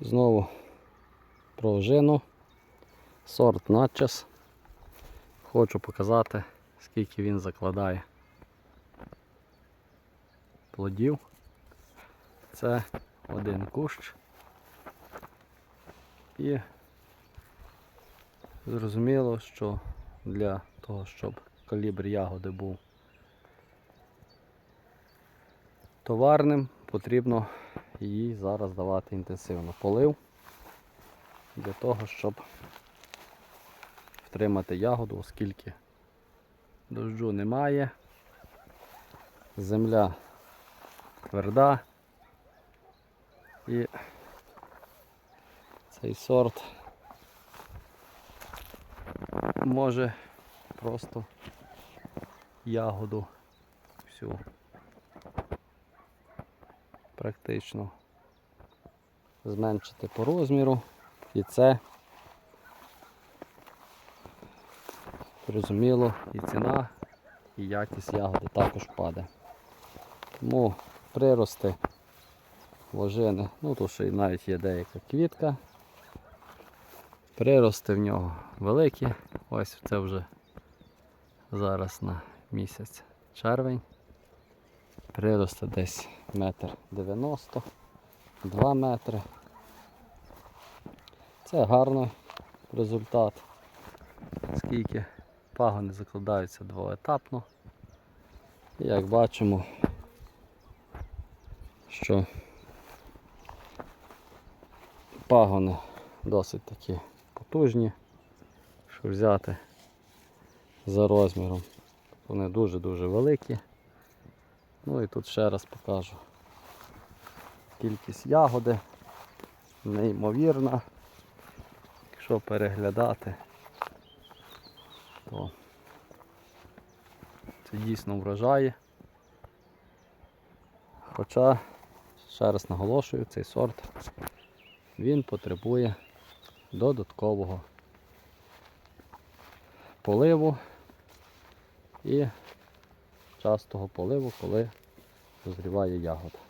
Знову про ожину. Сорт Natchez. Хочу показати, скільки він закладає плодів. Це один кущ. І зрозуміло, що для того, щоб калібр ягоди був товарним, потрібно її зараз давати інтенсивно. Полив для того, щоб втримати ягоду, оскільки дощу немає, земля тверда. І цей сорт може просто ягоду всю практично зменшити по розміру і це зрозуміло і ціна, і якість ягоди також паде. Тому прирости вложини, ну тут ще й навіть є деяка квітка. Прирости в нього великі. Ось це вже зараз на місяць червень. Прирости десь метр дев'яносто, два метри. Це гарний результат, оскільки пагони закладаються двоетапно. І як бачимо, що пагони досить такі потужні, що взяти за розміром. Вони дуже-дуже великі. Ну і тут ще раз покажу. Кількість ягоди неймовірна. Якщо переглядати, то це дійсно вражає. Хоча, ще раз наголошую, цей сорт він потребує додаткового поливу і частого поливу, коли дозріває ягода.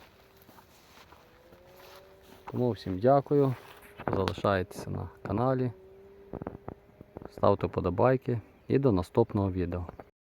Тому всім дякую, залишайтеся на каналі, ставте подобайки і до наступного відео.